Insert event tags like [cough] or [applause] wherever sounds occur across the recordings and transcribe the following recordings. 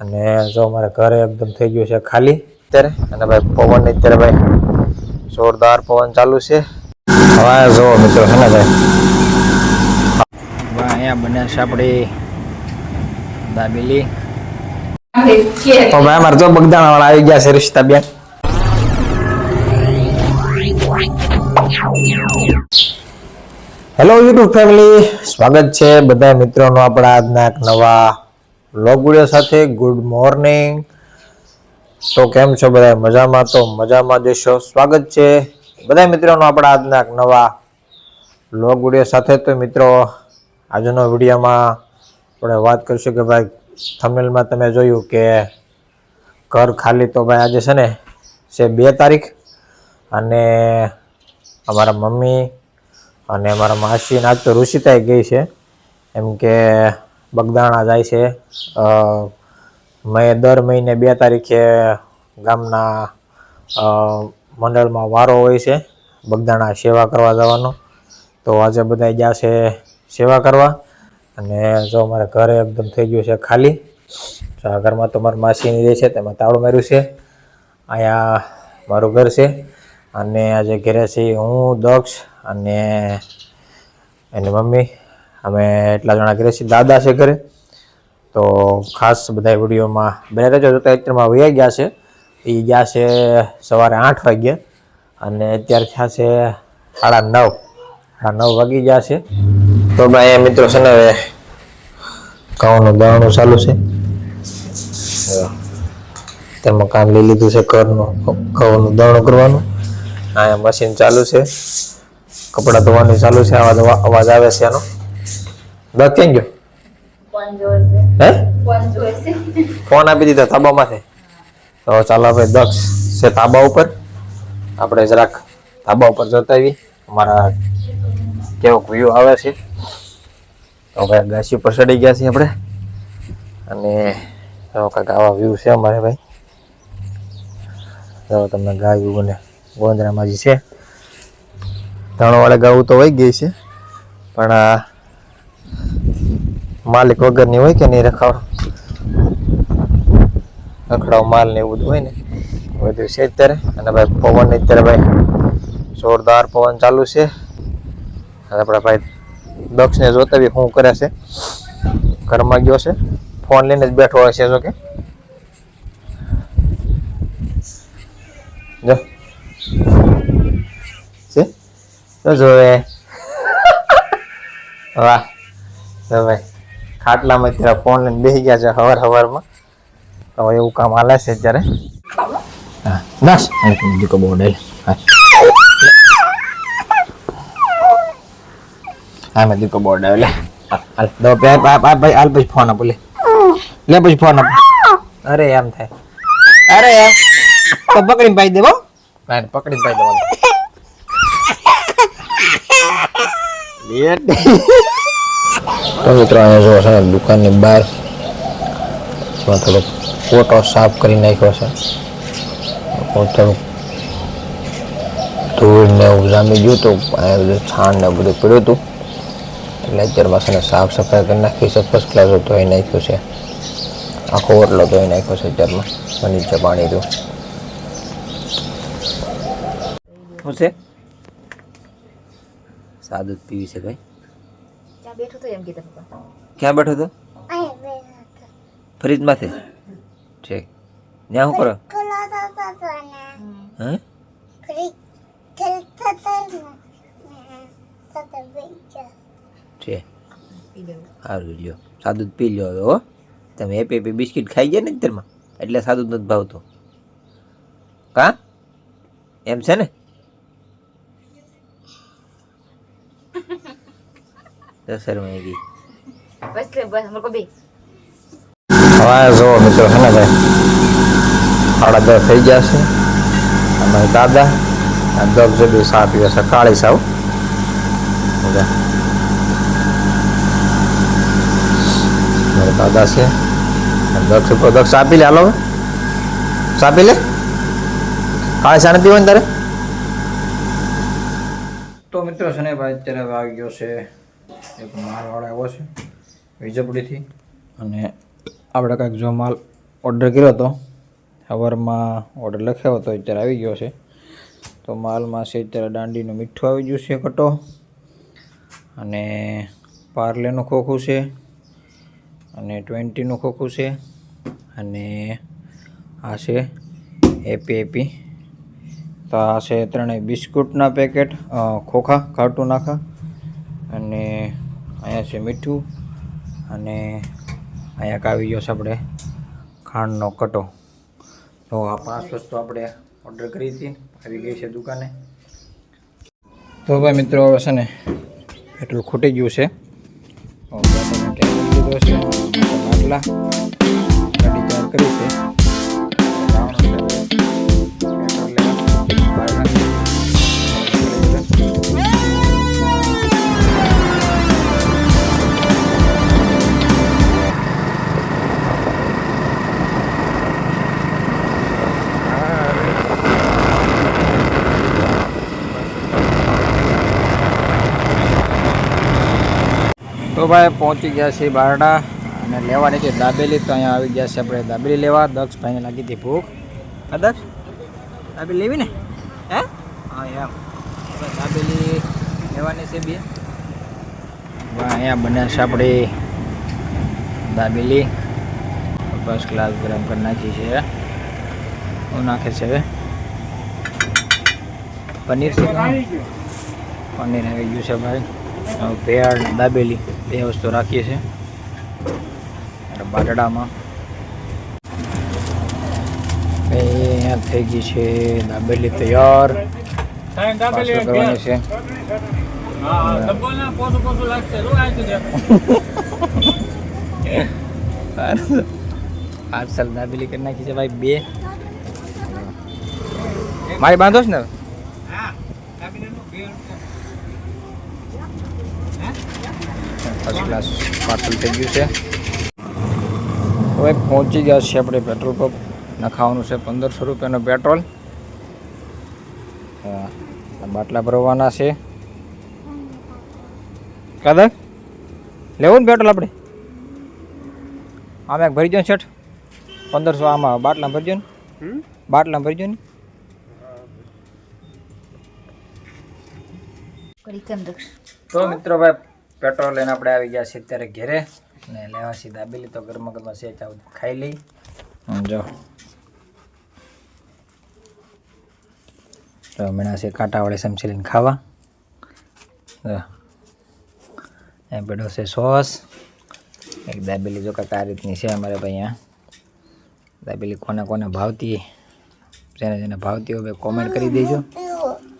અને જો અમારે ઘરે એકદમ થઈ ગયું છે ખાલી અત્યારે. અને ભાઈ પવન અત્યારે ભાઈ જોરદાર પવન ચાલુ છે. હવે જો મિત્રો છે ને ભાઈ? અહીંયા બને છે આપણી દાબેલી. તો ભાઈ અમારે જો બગદાણા વાળા આવી ગયા છે રિશ્તાબેન. હેલો યુટ્યુબ ફેમિલી સ્વાગત છે બધા મિત્રોનો આપણા આજના એક નવા વ્લોગ વીડિયો સાથે ગુડ મોર્નિંગ તો કેમ છો બધા મજામાં? તો મજામાં જશો સ્વાગત છે બધા મિત્રોનો આપણા આજના નવા વ્લોગ વીડિયો સાથે. તો મિત્રો, આજનો વિડીયોમાં આપણે વાત કરીશું કે ભાઈ થમિલમાં તમે જોયું કે ઘર ખાલી તો ભાઈ આજે છે ને, છે બે તારીખ. અને અમારા મમ્મી અને અમારા માસી આજ તો ઋષિતાએ ગઈ છે. એમ કે બગદાણા જાય છે. મેં દર મહિને બે તારીખે ગામના મંડળમાં વારો હોય છે, બગદાણા સેવા કરવા જવાનો. તો આજે બધા ગયા છે સેવા કરવા. અને જો અમારે ઘરે એકદમ થઈ ગયું છે ખાલી. તો આ ઘરમાં તો મારી માસીની જે છે તેમાં તાળું માર્યું છે. અહીંયા મારું ઘર છે. અને આજે ઘરે છે હું, દક્ષ અને એની મમ્મી. અમે એટલા જણા ઘરે છીએ. દાદા છે ઘરે. તો ખાસ બધા વિડીયોમાં બને રહેજો. જોતા અત્યારમાં વયા ગયા છે. એ ગયા છે સવારે આઠ વાગ્યે. અને અત્યારે થયા છે સાડા નવ. સાડા નવ વાગી ગયા છે. તો ભાઈ મિત્રો છે ને હવે ઘઉંનું દાણું ચાલુ છે. તેમાં કામ લઈ લીધું છે ઘરનું. ઘઉંનું દાણું કરવાનું. અહીંયા મશીન ચાલુ છે. કપડાં ધોવાનું ચાલુ છે. અવાજ અવાજ આવે છે એનો દસ ક્યાં ગયો હે? ફોન આપી દીધો તાબામાંથી. તો ચાલો આપણે દક્ષ છે તાબા ઉપર. આપણે જરાક તાબા ઉપર જતા આવી અમારા કેવો વ્યૂ આવે છે. તો ભાઈ ગાસી ઉપર ચડી ગયા છીએ આપણે. અને તો કાંઈક આવા વ્યૂ છે અમારે ભાઈ. તો તમને ગાયું અને ગોંદરામાં જે છે ત્રણવાળા ગાવું તો વહી ગઈ છે. પણ માલિક વગરની હોય કે નહીં રખાવ રખડાવ માલ ને એવું બધું હોય ને. બધું છે અત્યારે. અને ભાઈ પવન અત્યારે ભાઈ જોરદાર પવન ચાલુ છે. અને આપણા ભાઈ દક્ષને જોતા બી શું કરે છે? ઘરમાં ગયો છે. ફોન લઈને જ બેઠો હોય છે જો કે. જો. છે? જોવે [laughs] વાહ. ભાઈ ખાટલામાં અત્યારે ફોન લઈને બેસી ગયા છે હવાર હવારમાં. તો એવું કામ હાલે છે અત્યારે. હા બસ દીકો બહુ ડેલ હા. હા મેં દીકો બોર્ડ આવે લે હાલ, દો ભાઈ હાલ પછી ફોન આપો લે. લે પછી ફોન આપો. અરે એમ થાય. અરે એમ. તો પકડીને પાઈ દેવો. ના પકડીને પાઈ દેવો લેટ [laughs] તો મિત્રો અહીંયા જો છે દુકાનની બહાર એમાં થોડોક ફોટો સાફ કરી નાખ્યો છે. થોડુંક ધૂળ ને એવું જામી ગયું હતું અહીંયા બધું છાણ ને બધું પડ્યું હતું. એટલે અત્યારમાં છે ને સાફ સફાઈ કરી નાખી છે ફર્સ્ટ ક્લાસ ધોઈ નાખ્યું છે. આખો ઓટલો ધોઈ નાખ્યો છે અત્યારમાં નીચે પાણી રહ્યું. શું છે? સાદું જ પીવી છે ભાઈ. ત્યાં બેઠો તો એમ કીધા પપ્પા ક્યાં બેઠો છે ત્યાં શું કરો? હે? છે સારું લ્યો. સાદું જ પી લ્યો હવે હો. તમે એપી એપી બિસ્કિટ ખાઈ ગયા ને તેમાં એટલે સાદું જ નથી ભાવતું. કા? એમ છે ને? દસરમાં ગઈ બસ બસ અમારે બે. હવે જો મિત્રો છે ને ભાઈ? સાડા દસ થઈ ગયા છે. અમારે દાદા દસ જેટલી સા પીવે છે. કાળી સાવ. મારા દાદા છે. દક્ષ ઉપર દક્ષ આપી લે હાલો. હવે. ચા પી લે. કાળી નથી પીવાની તારે? તો મિત્રો છે ને ભાઈ અત્યારે આવી ગયો છે એક માલવાળો આવ્યો છે, વિજયપુરીથી. અને આપણે કાંઈક જો માલ ઓર્ડર કર્યો હતો સવારમાં ઓર્ડર લખ્યો હતો, અત્યારે આવી ગયો છે. તો માલમાં છે અત્યારે દાંડીનું મીઠું આવી ગયું છે કટો અને પાર્લેનું ખોખું છે, અને ટ્વેન્ટીનું ખોખું છે, અને આ છે એપી એપી. તો આ છે ત્રણેય બિસ્કુટના પેકેટ ખોખા, ખાટું નાખા, અને અહીંયા છે મીઠું અને અહીંયા કાવી ગયો છે આપણે ખાંડનો કટો. તો આ પાંચ વસ્તુ આપણે ઓર્ડર કરી હતી, આવી ગઈ છે દુકાને. તો ભાઈ મિત્રો, હવે છે ને પેટ્રોલ ખૂટી ગયું છે. આટલા ગાડી ચાર્જ કરી છે. તો ભાઈ પહોંચી ગયા છે બારડા અને લેવાની છે દાબેલી. તો અહીંયા આવી ગયા છે આપણે દાબેલી લેવા. દક્ષ ભાઈને લાગી હતી ભૂખ. દક્ષ? દાબેલી લેવી ને? હે? હા, એમ. દાબેલી લેવાની છે બે. અહીંયા બને છે આપણે દાબેલી. ફર્સ્ટ ક્લાસ ગરમ કરી નાખી છે. હું નાખે છે હવે? પનીર છે? પનીર આવી ગયું છે ભાઈ. ભેળ ને દાબેલી બે વસ્તુ રાખીએ છીએ. અને બાટડામાં. અહીંયા થઈ ગઈ છે દાબેલી તૈયાર. કરવાની છે. પાર્સલ. દાબેલી કરી નાખી છે ભાઈ બે. મારી બાંધો છે ને ક્લાસ પાર્સલ થઈ ગયું છે. હવે પહોંચી ગયા છે આપણે પેટ્રોલ પંપ નખાવાનું છે પંદરસો રૂપિયાનું પેટ્રોલ હા, બાટલા ભરવાના છે. કાદર લેવું ને પેટ્રોલ આપણે? આમાં એક ભરી દો ને શર્ટ પંદરસો આમાં બાટલા ભરજો ને. બાટલા ભરજો ને. કરી તો મિત્રો ભાઈ પેટ્રોલ લઈને આપણે આવી ગયા છીએ અત્યારે ઘેરે. ને લેવા સીધા દાબેલી તો ગરમા ગરમા છે આવું ખાઈ લઈ. જો. તો હમણાં છે કાંટાવાળી સમસી લઈને ખાવા એ પેડો છે સોસ. એક દાબેલી જો કાંક આ રીતની છે અમારે ભાઈ અહીંયા દાબેલી કોને કોને ભાવતી જેને જેને ભાવતી હોય કોમેન્ટ કરી દેજો.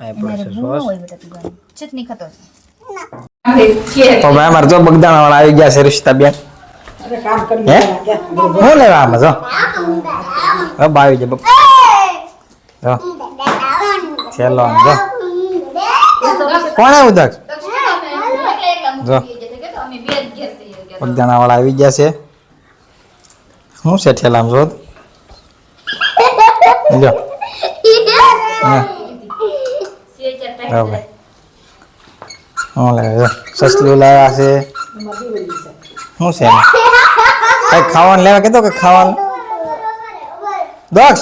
એ પડે છે સોસ. ચટણી ખાતો છે તો ભાઈ અમારે જો બગદાણા વાળા આવી ગયા છે રિશ્તા બેન હે? હું લેવા આમાં જો? હવે બાવી જાય બપ. જો. છેલ્લો આમ જો. કોણ આવ્યું દક્ષ જો. બગદાણા વાળા આવી ગયા છે. શું છે ઠેલામ જો. જો. હા. હા ભાઈ. શું લાગે છે સસલું લાવ્યા છે. શું છે? એમાં? કઈ ખાવાનું લેવા કીધું કે ખાવાનું? દક્ષ!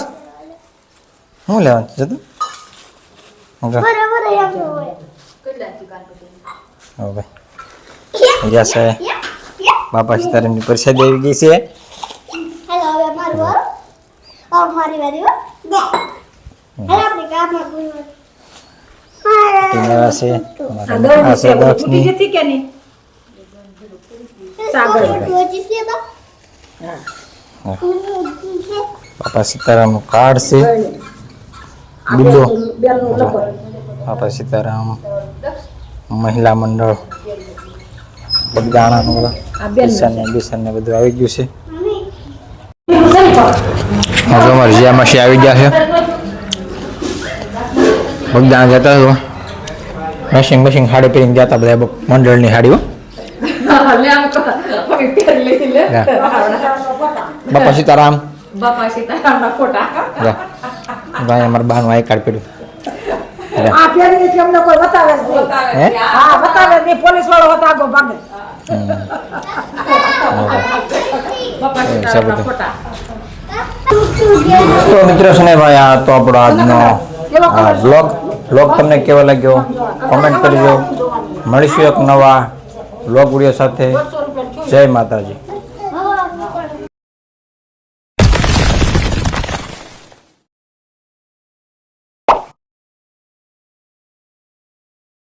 શું લેવાનું છે જતું? જો. હવે ભાઈ. ગયા છે. બાપા સીતારામની પ્રસાદી આવી ગઈ છે. હેલો હવે મારું વારો મારી આવ્યા છે આ છે દક્ષની બાપા સીતારામનું કાર્ડ છે. બિલ્લો બાપા સીતારામ મહિલા મંડળ. બગદાણાનું બેસન ને બેસન ને બધું આવી ગયું છે. જ્યાં માસી આવી ગયા છે. બગદાણા જતા હતો મેશિંગ મશીન સાડી પહેરીને જતા બધા બ- મંડળની સાડીઓ. બાપા સીતારામ. બાપા સીતારામના ફોટા. ભાઈ અમારા બાનું આઈ કાર્ડ પડ્યું જા. આ ફેરી એટલે અમને કોઈ બતાવે જ નહીં. હા? બતાવે જ નહીં. પોલીસ વાળો હતો આગો ભાગે. બાપા એ છે સીતારામના બધું. ફોટા. તો મિત્રો ભાઈ આ તો આપણો આજનો બ્લોગ બ્લોગ તમને કેવો લાગ્યો? કોમેન્ટ કરજો. મળીશું એક નવા બ્લોગ વીડિયો સાથે. જય માતાજી.